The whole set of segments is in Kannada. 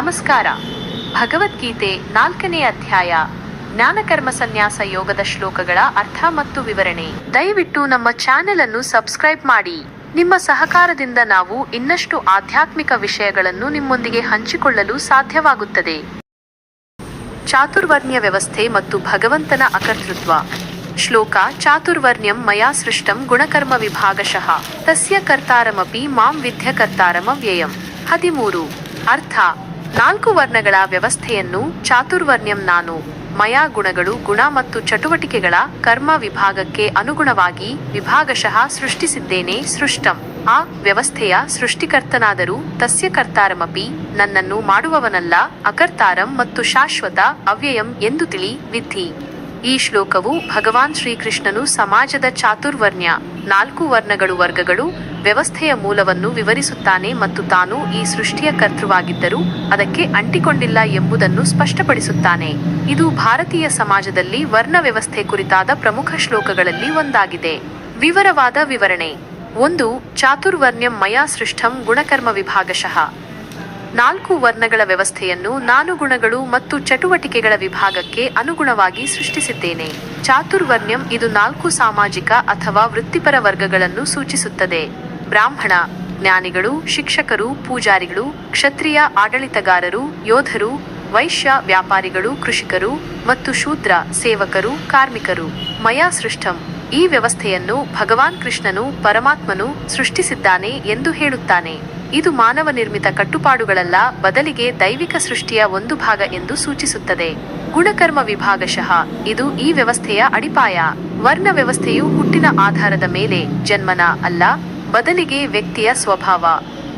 ನಮಸ್ಕಾರ. ಭಗವದ್ಗೀತೆ ನಾಲ್ಕನೇ ಅಧ್ಯಾಯ, ಜ್ಞಾನಕರ್ಮ ಸನ್ಯಾಸ ಯೋಗದ ಶ್ಲೋಕಗಳ ಅರ್ಥ ಮತ್ತು ವಿವರಣೆ. ದಯವಿಟ್ಟು ನಮ್ಮ ಚಾನೆಲ್ ಅನ್ನು ಸಬ್ಸ್ಕ್ರೈಬ್ ಮಾಡಿ. ನಿಮ್ಮ ಸಹಕಾರದಿಂದ ನಾವು ಇನ್ನಷ್ಟು ಆಧ್ಯಾತ್ಮಿಕ ವಿಷಯಗಳನ್ನು ನಿಮ್ಮೊಂದಿಗೆ ಹಂಚಿಕೊಳ್ಳಲು ಸಾಧ್ಯವಾಗುತ್ತದೆ. ಚಾತುರ್ವರ್ಣ್ಯ ವ್ಯವಸ್ಥೆ ಮತ್ತು ಭಗವಂತನ ಅಕರ್ತೃತ್ವ. ಶ್ಲೋಕ, ಚಾತುರ್ವರ್ಣ್ಯಂ ಮಯಾ ಸೃಷ್ಟಂ ಗುಣಕರ್ಮ ವಿಭಾಗಶಃ. ತಸ್ಯ ಕರ್ತಾರಮಪಿ ಮಾಂ ವಿದ್ಯಕರ್ತಾರಮ ಕರ್ತಾರಮವ್ಯಯಂ ಹದಿಮೂರು. ಅರ್ಥ ನಾಲ್ಕು ವರ್ಣಗಳ ವ್ಯವಸ್ಥೆಯನ್ನು ಚಾತುರ್ವರ್ಣ್ಯಂ ನಾನು, ಮಯಾ ಗುಣಗಳು ಗುಣ ಮತ್ತು ಚಟುವಟಿಕೆಗಳ ಕರ್ಮ ವಿಭಾಗಕ್ಕೆ ಅನುಗುಣವಾಗಿ ವಿಭಾಗಶಃ ಸೃಷ್ಟಿಸಿದ್ದೇನೆ ಸೃಷ್ಟಂ. ಆ ವ್ಯವಸ್ಥೆಯ ಸೃಷ್ಟಿಕರ್ತನಾದರೂ ತಸ್ಯ ಕರ್ತಾರಮಪಿ ನನ್ನನ್ನು ಮಾಡುವವನಲ್ಲ, ಅಕರ್ತಾರಂ ಮತ್ತು ಶಾಶ್ವತ ಅವ್ಯಯಂ ಎಂದು ತಿಳಿ ವಿಧಿ ಈ ಶ್ಲೋಕವು ಭಗವಾನ್ ಶ್ರೀಕೃಷ್ಣನು ಸಮಾಜದ ಚಾತುರ್ವರ್ಣ್ಯ. ನಾಲ್ಕು ವರ್ಣಗಳು ವರ್ಗಗಳು ವ್ಯವಸ್ಥೆಯ ಮೂಲವನ್ನು ವಿವರಿಸುತ್ತಾನೆ ಮತ್ತು ತಾನು ಈ ಸೃಷ್ಟಿಯ ಕರ್ತೃವಾಗಿದ್ದರೂ ಅದಕ್ಕೆ ಅಂಟಿಕೊಂಡಿಲ್ಲ ಎಂಬುದನ್ನು ಸ್ಪಷ್ಟಪಡಿಸುತ್ತಾನೆ. ಇದು ಭಾರತೀಯ ಸಮಾಜದಲ್ಲಿ ವರ್ಣ ವ್ಯವಸ್ಥೆ ಕುರಿತಾದ ಪ್ರಮುಖ ಶ್ಲೋಕಗಳಲ್ಲಿ ಒಂದಾಗಿದೆ. ವಿವರವಾದ ವಿವರಣೆ. ಒಂದು, ಚಾತುರ್ವರ್ಣ್ಯಂ ಮಯಾ ಸೃಷ್ಟಂ ಗುಣಕರ್ಮ ವಿಭಾಗಶಃ. ನಾಲ್ಕು ವರ್ಣಗಳ ವ್ಯವಸ್ಥೆಯನ್ನು ನಾನು ಗುಣಗಳು ಮತ್ತು ಚಟುವಟಿಕೆಗಳ ವಿಭಾಗಕ್ಕೆ ಅನುಗುಣವಾಗಿ ಸೃಷ್ಟಿಸಿದ್ದೇನೆ. ಚಾತುರ್ವರ್ಣ್ಯಂ ಇದು ನಾಲ್ಕು ಸಾಮಾಜಿಕ ಅಥವಾ ವೃತ್ತಿಪರ ವರ್ಗಗಳನ್ನು ಸೂಚಿಸುತ್ತದೆ. ಬ್ರಾಹ್ಮಣ, ಜ್ಞಾನಿಗಳು, ಶಿಕ್ಷಕರು, ಪೂಜಾರಿಗಳು, ಕ್ಷತ್ರಿಯ ಆಡಳಿತಗಾರರು, ಯೋಧರು, ವೈಶ್ಯ ವ್ಯಾಪಾರಿಗಳು, ಕೃಷಿಕರು ಮತ್ತು ಶೂದ್ರ ಸೇವಕರು, ಕಾರ್ಮಿಕರು. ಮಯಾ ಸೃಷ್ಟಂ. ಈ ವ್ಯವಸ್ಥೆಯನ್ನು ಭಗವಾನ್ ಕೃಷ್ಣನು ಪರಮಾತ್ಮನು ಸೃಷ್ಟಿಸಿದ್ದಾನೆ ಎಂದು ಹೇಳುತ್ತಾನೆ. ಇದು ಮಾನವ ನಿರ್ಮಿತ ಕಟ್ಟುಪಾಡುಗಳಲ್ಲ, ಬದಲಿಗೆ ದೈವಿಕ ಸೃಷ್ಟಿಯ ಒಂದು ಭಾಗ ಎಂದು ಸೂಚಿಸುತ್ತದೆ. ಗುಣಕರ್ಮ ವಿಭಾಗಶಃ. ಇದು ಈ ವ್ಯವಸ್ಥೆಯ ಅಡಿಪಾಯ. ವರ್ಣ ವ್ಯವಸ್ಥೆಯು ಹುಟ್ಟಿನ ಆಧಾರದ ಮೇಲೆ ಜನ್ಮನ ಅಲ್ಲ ಬದಲಿಗೆ ವ್ಯಕ್ತಿಯ ಸ್ವಭಾವ,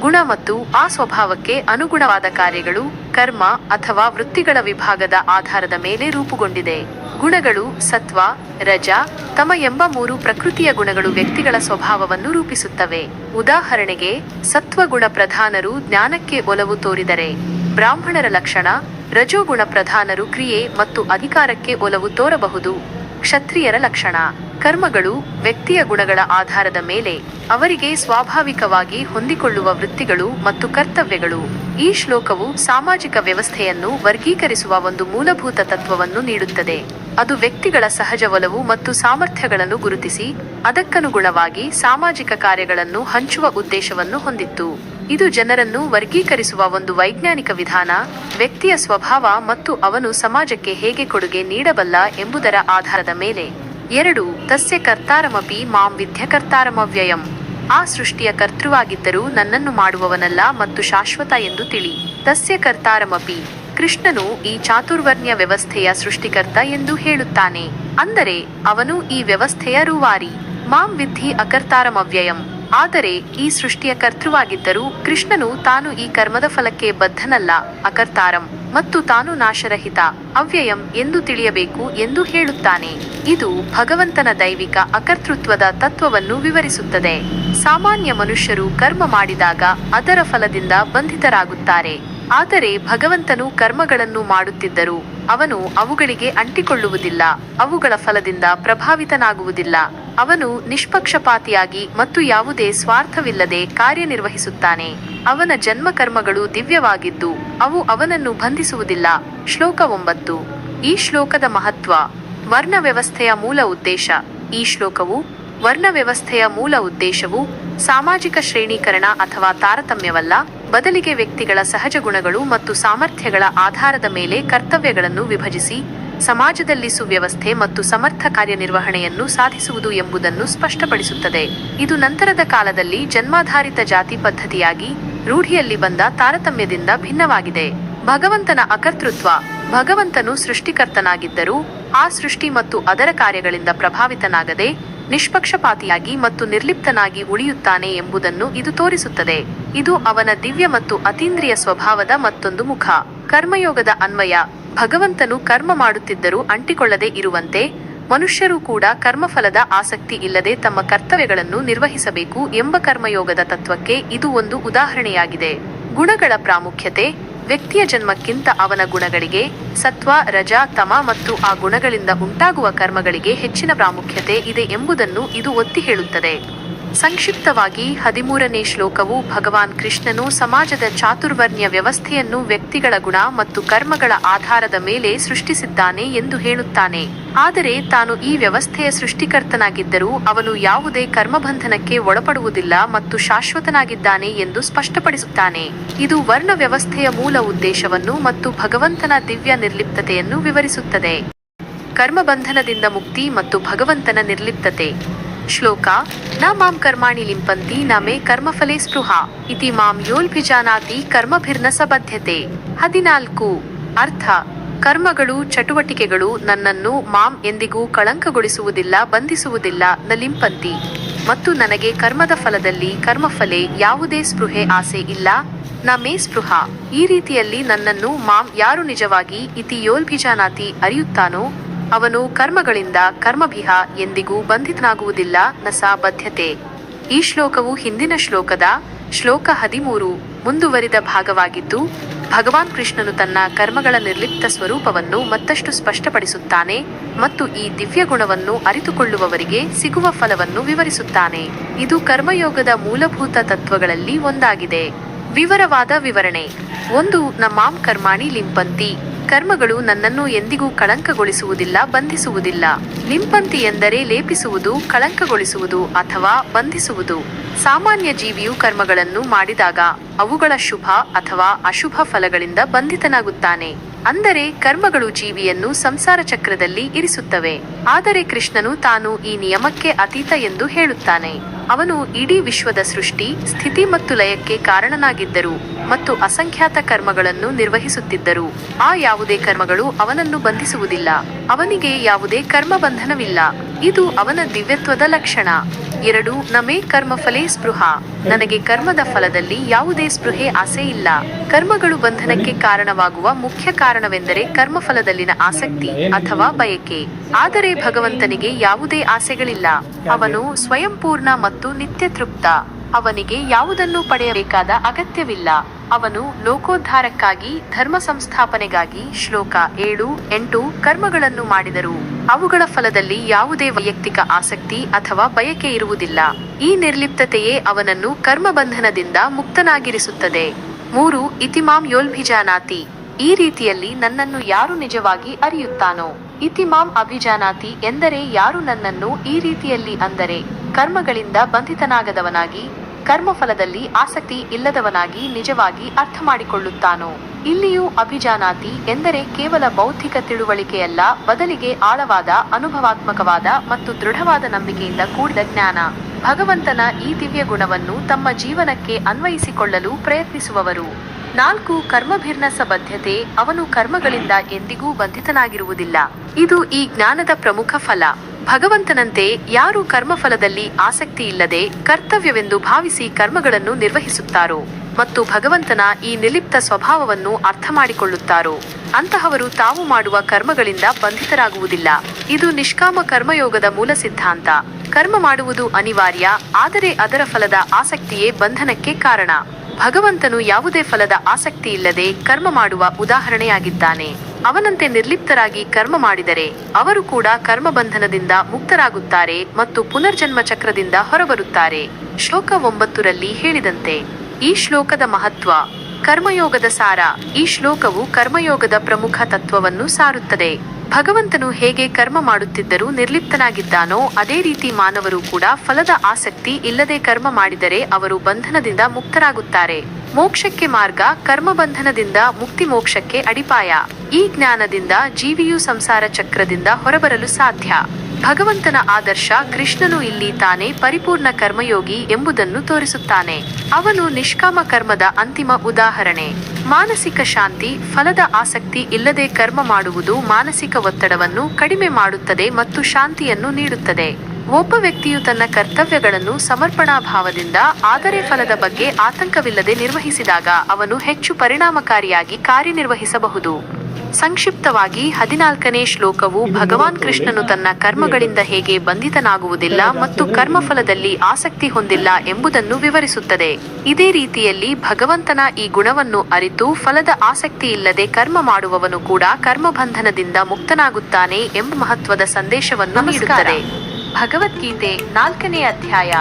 ಗುಣ ಮತ್ತು ಆ ಸ್ವಭಾವಕ್ಕೆ ಅನುಗುಣವಾದ ಕಾರ್ಯಗಳು, ಕರ್ಮ ಅಥವಾ ವೃತ್ತಿಗಳ ವಿಭಾಗದ ಆಧಾರದ ಮೇಲೆ ರೂಪುಗೊಂಡಿದೆ. ಗುಣಗಳು ಸತ್ವ, ರಜ, ತಮ ಎಂಬ ಮೂರು ಪ್ರಕೃತಿಯ ಗುಣಗಳು ವ್ಯಕ್ತಿಗಳ ಸ್ವಭಾವವನ್ನು ರೂಪಿಸುತ್ತವೆ. ಉದಾಹರಣೆಗೆ, ಸತ್ವಗುಣ ಪ್ರಧಾನರು ಜ್ಞಾನಕ್ಕೆ ಒಲವು ತೋರಿದರೆ, ಬ್ರಾಹ್ಮಣರ ಲಕ್ಷಣ, ರಜೋಗುಣ ಪ್ರಧಾನರು ಕ್ರಿಯೆ ಮತ್ತು ಅಧಿಕಾರಕ್ಕೆ ಒಲವು ತೋರಬಹುದು. ಕ್ಷತ್ರಿಯರ ಲಕ್ಷಣ ಕರ್ಮಗಳು ವ್ಯಕ್ತಿಯ ಗುಣಗಳ ಆಧಾರದ ಮೇಲೆ ಅವರಿಗೆ ಸ್ವಾಭಾವಿಕವಾಗಿ ಹೊಂದಿಕೊಳ್ಳುವ ವೃತ್ತಿಗಳು ಮತ್ತು ಕರ್ತವ್ಯಗಳು. ಈ ಶ್ಲೋಕವು ಸಾಮಾಜಿಕ ವ್ಯವಸ್ಥೆಯನ್ನು ವರ್ಗೀಕರಿಸುವ ಒಂದು ಮೂಲಭೂತ ತತ್ವವನ್ನು ನೀಡುತ್ತದೆ. ಅದು ವ್ಯಕ್ತಿಗಳ ಸಹಜ ಒಲವು ಮತ್ತು ಸಾಮರ್ಥ್ಯಗಳನ್ನು ಗುರುತಿಸಿ, ಅದಕ್ಕನುಗುಣವಾಗಿ ಸಾಮಾಜಿಕ ಕಾರ್ಯಗಳನ್ನು ಹಂಚುವ ಉದ್ದೇಶವನ್ನು ಹೊಂದಿತ್ತು. ಇದು ಜನರನ್ನು ವರ್ಗೀಕರಿಸುವ ಒಂದು ವೈಜ್ಞಾನಿಕ ವಿಧಾನ, ವ್ಯಕ್ತಿಯ ಸ್ವಭಾವ ಮತ್ತು ಅವನು ಸಮಾಜಕ್ಕೆ ಹೇಗೆ ಕೊಡುಗೆ ನೀಡಬಲ್ಲ ಎಂಬುದರ ಆಧಾರದ ಮೇಲೆ. ಎರಡು, ತಸ್ಯ ಕರ್ತಾರಮಪಿ ಮಾಂ ವಿದ್ಯ ಕರ್ತಾರಮವ್ಯಯಂ. ಆ ಸೃಷ್ಟಿಯ ಕರ್ತೃವಾಗಿದ್ದರೂ ನನ್ನನ್ನು ಮಾಡುವವನಲ್ಲ ಮತ್ತು ಶಾಶ್ವತ ಎಂದು ತಿಳಿ. ತಸ್ಯ ಕರ್ತಾರಮಪಿ, ಕೃಷ್ಣನು ಈ ಚಾತುರ್ವರ್ಣ್ಯ ವ್ಯವಸ್ಥೆಯ ಸೃಷ್ಟಿಕರ್ತ ಎಂದು ಹೇಳುತ್ತಾನೆ. ಅಂದರೆ, ಅವನು ಈ ವ್ಯವಸ್ಥೆಯ ರೂವಾರಿ. ಮಾಂ ವಿದ್ಧಿ ಅಕರ್ತಾರಮವ್ಯಯಂ. ಆದರೆ ಈ ಸೃಷ್ಟಿಯ ಕರ್ತೃವಾಗಿದ್ದರೂ ಕೃಷ್ಣನು ತಾನು ಈ ಕರ್ಮದ ಫಲಕ್ಕೆ ಬದ್ಧನಲ್ಲ, ಅಕರ್ತಾರಂ, ಮತ್ತು ತಾನು ನಾಶರಹಿತ, ಅವ್ಯಯಂ ಎಂದು ತಿಳಿಯಬೇಕು ಎಂದು ಹೇಳುತ್ತಾನೆ. ಇದು ಭಗವಂತನ ದೈವಿಕ ಅಕರ್ತೃತ್ವದ ತತ್ವವನ್ನು ವಿವರಿಸುತ್ತದೆ. ಸಾಮಾನ್ಯ ಮನುಷ್ಯರು ಕರ್ಮ ಮಾಡಿದಾಗ ಅದರ ಫಲದಿಂದ ಬಂಧಿತರಾಗುತ್ತಾರೆ. ಆದರೆ ಭಗವಂತನು ಕರ್ಮಗಳನ್ನು ಮಾಡುತ್ತಿದ್ದರೂ ಅವನು ಅವುಗಳಿಗೆ ಅಂಟಿಕೊಳ್ಳುವುದಿಲ್ಲ, ಅವುಗಳ ಫಲದಿಂದ ಪ್ರಭಾವಿತನಾಗುವುದಿಲ್ಲ. ಅವನು ನಿಷ್ಪಕ್ಷಪಾತಿಯಾಗಿ ಮತ್ತು ಯಾವುದೇ ಸ್ವಾರ್ಥವಿಲ್ಲದೆ ಕಾರ್ಯನಿರ್ವಹಿಸುತ್ತಾನೆ. ಅವನ ಜನ್ಮ ಕರ್ಮಗಳು ದಿವ್ಯವಾಗಿದ್ದು, ಅವು ಅವನನ್ನು ಬಂಧಿಸುವುದಿಲ್ಲ. ಶ್ಲೋಕ ಒಂಬತ್ತು. ಈ ಶ್ಲೋಕದ ಮಹತ್ವ ವರ್ಣ ವ್ಯವಸ್ಥೆಯ ಮೂಲ ಉದ್ದೇಶ. ಈ ಶ್ಲೋಕವು ವರ್ಣ ವ್ಯವಸ್ಥೆಯ ಮೂಲ ಉದ್ದೇಶವು ಸಾಮಾಜಿಕ ಶ್ರೇಣೀಕರಣ ಅಥವಾ ತಾರತಮ್ಯವಲ್ಲ, ಬದಲಿಗೆ ವ್ಯಕ್ತಿಗಳ ಸಹಜ ಗುಣಗಳು ಮತ್ತು ಸಾಮರ್ಥ್ಯಗಳ ಆಧಾರದ ಮೇಲೆ ಕರ್ತವ್ಯಗಳನ್ನು ವಿಭಜಿಸಿ ಸಮಾಜದಲ್ಲಿ ಸುವ್ಯವಸ್ಥೆ ಮತ್ತು ಸಮರ್ಥ ಕಾರ್ಯನಿರ್ವಹಣೆಯನ್ನು ಸಾಧಿಸುವುದು ಎಂಬುದನ್ನು ಸ್ಪಷ್ಟಪಡಿಸುತ್ತದೆ. ಇದು ನಂತರದ ಕಾಲದಲ್ಲಿ ಜನ್ಮಾಧಾರಿತ ಜಾತಿ ಪದ್ಧತಿಯಾಗಿ ರೂಢಿಯಲ್ಲಿ ಬಂದ ತಾರತಮ್ಯದಿಂದ ಭಿನ್ನವಾಗಿದೆ. ಭಗವಂತನ ಅಕರ್ತೃತ್ವ, ಭಗವಂತನು ಸೃಷ್ಟಿಕರ್ತನಾಗಿದ್ದರೂ ಆ ಸೃಷ್ಟಿ ಮತ್ತು ಅದರ ಕಾರ್ಯಗಳಿಂದ ಪ್ರಭಾವಿತನಾಗದೆ ನಿಷ್ಪಕ್ಷಪಾತಿಯಾಗಿ ಮತ್ತು ನಿರ್ಲಿಪ್ತನಾಗಿ ಉಳಿಯುತ್ತಾನೆ ಎಂಬುದನ್ನು ಇದು ತೋರಿಸುತ್ತದೆ. ಇದು ಅವನ ದಿವ್ಯ ಮತ್ತು ಅತೀಂದ್ರಿಯ ಸ್ವಭಾವದ ಮತ್ತೊಂದು ಮುಖ. ಕರ್ಮಯೋಗದ ಅನ್ವಯ ಭಗವಂತನು ಕರ್ಮ ಮಾಡುತ್ತಿದ್ದರೂ ಅಂಟಿಕೊಳ್ಳದೆ ಇರುವಂತೆ, ಮನುಷ್ಯರು ಕೂಡ ಕರ್ಮಫಲದ ಆಸಕ್ತಿ ಇಲ್ಲದೆ ತಮ್ಮ ಕರ್ತವ್ಯಗಳನ್ನು ನಿರ್ವಹಿಸಬೇಕು ಎಂಬ ಕರ್ಮಯೋಗದ ತತ್ವಕ್ಕೆ ಇದು ಒಂದು ಉದಾಹರಣೆಯಾಗಿದೆ. ಗುಣಗಳ ಪ್ರಾಮುಖ್ಯತೆ, ವ್ಯಕ್ತಿಯ ಜನ್ಮಕ್ಕಿಂತ ಅವನ ಗುಣಗಳಿಗೆ, ಸತ್ವ, ರಜ, ತಮ ಮತ್ತು ಆ ಗುಣಗಳಿಂದ ಉಂಟಾಗುವ ಕರ್ಮಗಳಿಗೆ ಹೆಚ್ಚಿನ ಪ್ರಾಮುಖ್ಯತೆ ಇದೆ ಎಂಬುದನ್ನು ಇದು ಒತ್ತಿ ಹೇಳುತ್ತದೆ. ಸಂಕ್ಷಿಪ್ತವಾಗಿ ಹದಿಮೂರನೇ ಶ್ಲೋಕವು ಭಗವಾನ್ ಕೃಷ್ಣನು ಸಮಾಜದ ಚಾತುರ್ವರ್ಣ್ಯ ವ್ಯವಸ್ಥೆಯನ್ನು ವ್ಯಕ್ತಿಗಳ ಗುಣ ಮತ್ತು ಕರ್ಮಗಳ ಆಧಾರದ ಮೇಲೆ ಸೃಷ್ಟಿಸಿದ್ದಾನೆ ಎಂದು ಹೇಳುತ್ತಾನೆ. ಆದರೆ ತಾನು ಈ ವ್ಯವಸ್ಥೆಯ ಸೃಷ್ಟಿಕರ್ತನಾಗಿದ್ದರೂ ಅವನು ಯಾವುದೇ ಕರ್ಮಬಂಧನಕ್ಕೆ ಒಳಪಡುವುದಿಲ್ಲ ಮತ್ತು ಶಾಶ್ವತನಾಗಿದ್ದಾನೆ ಎಂದು ಸ್ಪಷ್ಟಪಡಿಸುತ್ತಾನೆ. ಇದು ವರ್ಣ ವ್ಯವಸ್ಥೆಯ ಮೂಲ ಉದ್ದೇಶವನ್ನು ಮತ್ತು ಭಗವಂತನ ದಿವ್ಯ ನಿರ್ಲಿಪ್ತತೆಯನ್ನು ವಿವರಿಸುತ್ತದೆ. ಕರ್ಮಬಂಧನದಿಂದ ಮುಕ್ತಿ ಮತ್ತು ಭಗವಂತನ ನಿರ್ಲಿಪ್ತತೆ. ಶ್ಲೋಕ, ನ ಮಾಂ ಕರ್ಮಾಣಿ ಲಿಂಪಂತಿ, ನ ಮೇ ಕರ್ಮಫಲೆ ಸ್ಪೃಹ, ಇತಿ ಮಾಂ ಯೋಲ್ಭಿಜಾನಾತಿ ಕರ್ಮಭಿರ್ನ ಸಬದ್ಧತೆ ಹದಿನಾಲ್ಕು, ಅರ್ಥ, ಕರ್ಮಗಳು, ಚಟುವಟಿಕೆಗಳು ನನ್ನನ್ನು ಮಾಂ ಎಂದಿಗೂ ಕಳಂಕಗೊಳಿಸುವುದಿಲ್ಲ, ಬಂಧಿಸುವುದಿಲ್ಲ, ನ ಲಿಂಪಂತಿ. ಮತ್ತು ನನಗೆ ಕರ್ಮದ ಫಲದಲ್ಲಿ ಕರ್ಮಫಲೆ ಯಾವುದೇ ಸ್ಪೃಹೆ ಆಸೆ ಇಲ್ಲ, ನ ಮೇ ಸ್ಪೃಹ. ಈ ರೀತಿಯಲ್ಲಿ ನನ್ನನ್ನು ಮಾಂ ಯಾರು ನಿಜವಾಗಿ ಇತಿ ಯೋಲ್ಭಿಜಾನಾತಿ ಅರಿಯುತ್ತಾನೋ ಅವನು ಕರ್ಮಗಳಿಂದ ಕರ್ಮಭಿಹ ಎಂದಿಗೂ ಬಂಧಿತನಾಗುವುದಿಲ್ಲ ನಸಾ ಬದ್ಧತೆ ಈ ಶ್ಲೋಕವು ಹಿಂದಿನ ಶ್ಲೋಕದ ಶ್ಲೋಕ ಹದಿಮೂರು ಮುಂದುವರಿದ ಭಾಗವಾಗಿದ್ದು, ಭಗವಾನ್ ಕೃಷ್ಣನು ತನ್ನ ಕರ್ಮಗಳ ನಿರ್ಲಿಪ್ತ ಸ್ವರೂಪವನ್ನು ಮತ್ತಷ್ಟು ಸ್ಪಷ್ಟಪಡಿಸುತ್ತಾನೆ ಮತ್ತು ಈ ದಿವ್ಯ ಗುಣವನ್ನು ಅರಿತುಕೊಳ್ಳುವವರಿಗೆ ಸಿಗುವ ಫಲವನ್ನು ವಿವರಿಸುತ್ತಾನೆ. ಇದು ಕರ್ಮಯೋಗದ ಮೂಲಭೂತ ತತ್ವಗಳಲ್ಲಿ ಒಂದಾಗಿದೆ. ವಿವರವಾದ ವಿವರಣೆ. ಒಂದು ನಮಾಂ ಕರ್ಮಾಣಿ ಲಿಂಪಂತಿ. ಕರ್ಮಗಳು ನನ್ನನ್ನು ಎಂದಿಗೂ ಕಳಂಕಗೊಳಿಸುವುದಿಲ್ಲ, ಬಂಧಿಸುವುದಿಲ್ಲ. ಲಿಂಪಂತಿ ಎಂದರೆ ಲೇಪಿಸುವುದು, ಕಳಂಕಗೊಳಿಸುವುದು ಅಥವಾ ಬಂಧಿಸುವುದು. ಸಾಮಾನ್ಯ ಜೀವಿಯು ಕರ್ಮಗಳನ್ನು ಮಾಡಿದಾಗ ಅವುಗಳ ಶುಭ ಅಥವಾ ಅಶುಭ ಫಲಗಳಿಂದ ಬಂಧಿತನಾಗುತ್ತಾನೆ. ಅಂದರೆ ಕರ್ಮಗಳು ಜೀವಿಯನ್ನು ಸಂಸಾರ ಚಕ್ರದಲ್ಲಿ ಇರಿಸುತ್ತವೆ. ಆದರೆ ಕೃಷ್ಣನು ತಾನು ಈ ನಿಯಮಕ್ಕೆ ಅತೀತ ಎಂದು ಹೇಳುತ್ತಾನೆ. ಅವನು ಇಡೀ ವಿಶ್ವದ ಸೃಷ್ಟಿ, ಸ್ಥಿತಿ ಮತ್ತು ಲಯಕ್ಕೆ ಕಾರಣನಾಗಿದ್ದರು ಮತ್ತು ಅಸಂಖ್ಯಾತ ಕರ್ಮಗಳನ್ನು ನಿರ್ವಹಿಸುತ್ತಿದ್ದರು. ಆ ಯಾವುದೇ ಕರ್ಮಗಳು ಅವನನ್ನು ಬಂಧಿಸುವುದಿಲ್ಲ. ಅವನಿಗೆ ಯಾವುದೇ ಕರ್ಮ ಬಂಧನವಿಲ್ಲ ಇದು ಅವನ ದಿವ್ಯತ್ವದ ಲಕ್ಷಣ. ಎರಡು, ನಮೇ ಕರ್ಮಫಲೇ ಸ್ಪೃಹ. ನನಗೆ ಕರ್ಮದ ಫಲದಲ್ಲಿ ಯಾವುದೇ ಸ್ಪೃಹೆ ಆಸೆ ಇಲ್ಲ. ಕರ್ಮಗಳು ಬಂಧನಕ್ಕೆ ಕಾರಣವಾಗುವ ಮುಖ್ಯ ಕಾರಣವೆಂದರೆ ಕರ್ಮಫಲದಲ್ಲಿನ ಆಸಕ್ತಿ ಅಥವಾ ಬಯಕೆ. ಆದರೆ ಭಗವಂತನಿಗೆ ಯಾವುದೇ ಆಸೆಗಳಿಲ್ಲ. ಅವನು ಸ್ವಯಂಪೂರ್ಣ ಮತ್ತು ನಿತ್ಯ ತೃಪ್ತ. ಅವನಿಗೆ ಯಾವುದನ್ನು ಪಡೆಯಬೇಕಾದ ಅಗತ್ಯವಿಲ್ಲ. ಅವನು ಲೋಕೋದ್ಧಾರಕ್ಕಾಗಿ ಧರ್ಮ ಸಂಸ್ಥಾಪನೆಗಾಗಿ ಶ್ಲೋಕ ಏಳು ಎಂಟು ಕರ್ಮಗಳನ್ನು ಮಾಡಿದರು. ಅವುಗಳ ಫಲದಲ್ಲಿ ಯಾವುದೇ ವೈಯಕ್ತಿಕ ಆಸಕ್ತಿ ಅಥವಾ ಬಯಕೆ ಇರುವುದಿಲ್ಲ. ಈ ನಿರ್ಲಿಪ್ತತೆಯೇ ಅವನನ್ನು ಕರ್ಮಬಂಧನದಿಂದ ಮುಕ್ತನಾಗಿರಿಸುತ್ತದೆ. ಮೂರು ಇತಿಮಾಂ ಯೋಲ್ಭಿಜಾನಾತಿ. ಈ ರೀತಿಯಲ್ಲಿ ನನ್ನನ್ನು ಯಾರು ನಿಜವಾಗಿ ಅರಿಯುತ್ತಾನೋ? ಇತಿಮಾಂ ಅಭಿಜಾನಾತಿ ಎಂದರೆ ಯಾರು ನನ್ನನ್ನು ಈ ರೀತಿಯಲ್ಲಿ ಅಂದರೆ ಕರ್ಮಗಳಿಂದ ಬಂಧಿತನಾಗದವನಾಗಿ, ಕರ್ಮಫಲದಲ್ಲಿ ಆಸಕ್ತಿ ಇಲ್ಲದವನಾಗಿ ನಿಜವಾಗಿ ಅರ್ಥ ಮಾಡಿಕೊಳ್ಳುತ್ತಾನೋ ಇಲ್ಲಿಯೂ ಅಭಿಜಾನಾತಿ ಎಂದರೆ ಕೇವಲ ಬೌದ್ಧಿಕ ತಿಳುವಳಿಕೆಯಲ್ಲ, ಬದಲಿಗೆ ಆಳವಾದ, ಅನುಭವಾತ್ಮಕವಾದ ಮತ್ತು ದೃಢವಾದ ನಂಬಿಕೆಯಿಂದ ಕೂಡಿದ ಜ್ಞಾನ. ಭಗವಂತನ ಈ ದಿವ್ಯ ಗುಣವನ್ನು ತಮ್ಮ ಜೀವನಕ್ಕೆ ಅನ್ವಯಿಸಿಕೊಳ್ಳಲು ಪ್ರಯತ್ನಿಸುವವರು. ನಾಲ್ಕು ಕರ್ಮಭಿರ್ನಸ ಬದ್ಧತೆ ಅವನು ಕರ್ಮಗಳಿಂದ ಎಂದಿಗೂ ಬಂಧಿತನಾಗಿರುವುದಿಲ್ಲ. ಇದು ಈ ಜ್ಞಾನದ ಪ್ರಮುಖ ಫಲ. ಭಗವಂತನಂತೆ ಯಾರು ಕರ್ಮಫಲದಲ್ಲಿ ಆಸಕ್ತಿ ಇಲ್ಲದೆ ಕರ್ತವ್ಯವೆಂದು ಭಾವಿಸಿ ಕರ್ಮಗಳನ್ನು ನಿರ್ವಹಿಸುತ್ತಾರೋ ಮತ್ತು ಭಗವಂತನ ಈ ನಿಲಿಪ್ತ ಸ್ವಭಾವವನ್ನು ಅರ್ಥ ಮಾಡಿಕೊಳ್ಳುತ್ತಾರೋ ಅಂತಹವರು ತಾವು ಮಾಡುವ ಕರ್ಮಗಳಿಂದ ಬಂಧಿತರಾಗುವುದಿಲ್ಲ. ಇದು ನಿಷ್ಕಾಮ ಕರ್ಮಯೋಗದ ಮೂಲ ಸಿದ್ಧಾಂತ. ಕರ್ಮ ಮಾಡುವುದು ಅನಿವಾರ್ಯ, ಆದರೆ ಅದರ ಫಲದ ಆಸಕ್ತಿಯೇ ಬಂಧನಕ್ಕೆ ಕಾರಣ. ಭಗವಂತನು ಯಾವುದೇ ಫಲದ ಆಸಕ್ತಿ ಇಲ್ಲದೆ ಕರ್ಮ ಮಾಡುವ ಉದಾಹರಣೆಯಾಗಿದ್ದಾನೆ. ಅವನಂತೆ ನಿರ್ಲಿಪ್ತರಾಗಿ ಕರ್ಮ ಮಾಡಿದರೆ ಅವರು ಕೂಡ ಕರ್ಮಬಂಧನದಿಂದ ಮುಕ್ತರಾಗುತ್ತಾರೆ ಮತ್ತು ಪುನರ್ಜನ್ಮ ಚಕ್ರದಿಂದ ಹೊರಬರುತ್ತಾರೆ. ಶ್ಲೋಕ ಒಂಬತ್ತರಲ್ಲಿ ಹೇಳಿದಂತೆ, ಈ ಶ್ಲೋಕದ ಮಹತ್ವ ಕರ್ಮಯೋಗದ ಸಾರ. ಈ ಶ್ಲೋಕವು ಕರ್ಮಯೋಗದ ಪ್ರಮುಖ ತತ್ವವನ್ನು ಸಾರುತ್ತದೆ. ಭಗವಂತನು ಹೇಗೆ ಕರ್ಮ ಮಾಡುತ್ತಿದ್ದರೂ ನಿರ್ಲಿಪ್ತನಾಗಿದ್ದಾನೋ ಅದೇ ರೀತಿ ಮಾನವರು ಕೂಡ ಫಲದ ಆಸಕ್ತಿ ಇಲ್ಲದೆ ಕರ್ಮ ಮಾಡಿದರೆ ಅವರು ಬಂಧನದಿಂದ ಮುಕ್ತರಾಗುತ್ತಾರೆ. ಮೋಕ್ಷಕ್ಕೆ ಮಾರ್ಗ ಕರ್ಮಬಂಧನದಿಂದ ಮುಕ್ತಿ ಮೋಕ್ಷಕ್ಕೆ ಅಡಿಪಾಯ. ಈ ಜ್ಞಾನದಿಂದ ಜೀವಿಯು ಸಂಸಾರ ಚಕ್ರದಿಂದ ಹೊರಬರಲು ಸಾಧ್ಯ. ಭಗವಂತನ ಆದರ್ಶ ಕೃಷ್ಣನು ಇಲ್ಲಿ ತಾನೇ ಪರಿಪೂರ್ಣ ಕರ್ಮಯೋಗಿ ಎಂಬುದನ್ನು ತೋರಿಸುತ್ತಾನೆ. ಅವನು ನಿಷ್ಕಾಮ ಕರ್ಮದ ಅಂತಿಮ ಉದಾಹರಣೆ. ಮಾನಸಿಕ ಶಾಂತಿ, ಫಲದ ಆಸಕ್ತಿ ಇಲ್ಲದೆ ಕರ್ಮ ಮಾಡುವುದು ಮಾನಸಿಕ ಒತ್ತಡವನ್ನು ಕಡಿಮೆ ಮಾಡುತ್ತದೆ ಮತ್ತು ಶಾಂತಿಯನ್ನು ನೀಡುತ್ತದೆ. ಒಬ್ಬ ವ್ಯಕ್ತಿಯು ತನ್ನ ಕರ್ತವ್ಯಗಳನ್ನು ಸಮರ್ಪಣಾ ಭಾವದಿಂದ, ಆದರೆ ಫಲದ ಬಗ್ಗೆ ಆತಂಕವಿಲ್ಲದೆ ನಿರ್ವಹಿಸಿದಾಗ ಅವನು ಹೆಚ್ಚು ಪರಿಣಾಮಕಾರಿಯಾಗಿ ಕಾರ್ಯನಿರ್ವಹಿಸಬಹುದು. ಸಂಕ್ಷಿಪ್ತವಾಗಿ ಹದಿನಾಲ್ಕನೇ ಶ್ಲೋಕವು ಭಗವಾನ್ ಕೃಷ್ಣನು ತನ್ನ ಕರ್ಮಗಳಿಂದ ಹೇಗೆ ಬಂಧಿತನಾಗುವುದಿಲ್ಲ ಮತ್ತು ಕರ್ಮಫಲದಲ್ಲಿ ಆಸಕ್ತಿ ಹೊಂದಿಲ್ಲ ಎಂಬುದನ್ನು ವಿವರಿಸುತ್ತದೆ. ಇದೇ ರೀತಿಯಲ್ಲಿ ಭಗವಂತನ ಈ ಗುಣವನ್ನು ಅರಿತು ಫಲದ ಆಸಕ್ತಿ ಇಲ್ಲದೆ ಕರ್ಮ ಮಾಡುವವನು ಕೂಡ ಕರ್ಮಬಂಧನದಿಂದ ಮುಕ್ತನಾಗುತ್ತಾನೆ ಎಂಬ ಮಹತ್ವದ ಸಂದೇಶವನ್ನು ನೀಡುತ್ತದೆ. ಭಗವದ್ಗೀತೆ ನಾಲ್ಕನೇ ಅಧ್ಯಾಯ.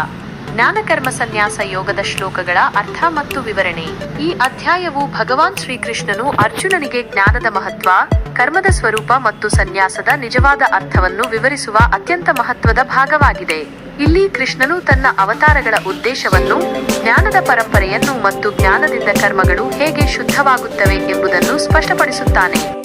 ಜ್ಞಾನಕರ್ಮ ಸನ್ಯಾಸ ಯೋಗದ ಶ್ಲೋಕಗಳ ಅರ್ಥ ಮತ್ತು ವಿವರಣೆ. ಈ ಅಧ್ಯಾಯವು ಭಗವಾನ್ ಶ್ರೀಕೃಷ್ಣನು ಅರ್ಜುನನಿಗೆ ಜ್ಞಾನದ ಮಹತ್ವ, ಕರ್ಮದ ಸ್ವರೂಪ ಮತ್ತು ಸನ್ಯಾಸದ ನಿಜವಾದ ಅರ್ಥವನ್ನು ವಿವರಿಸುವ ಅತ್ಯಂತ ಮಹತ್ವದ ಭಾಗವಾಗಿದೆ. ಇಲ್ಲಿ ಕೃಷ್ಣನು ತನ್ನ ಅವತಾರಗಳ ಉದ್ದೇಶವನ್ನು, ಜ್ಞಾನದ ಪರಂಪರೆಯನ್ನು ಮತ್ತು ಜ್ಞಾನದಿಂದ ಕರ್ಮಗಳು ಹೇಗೆ ಶುದ್ಧವಾಗುತ್ತವೆ ಎಂಬುದನ್ನು ಸ್ಪಷ್ಟಪಡಿಸುತ್ತಾನೆ.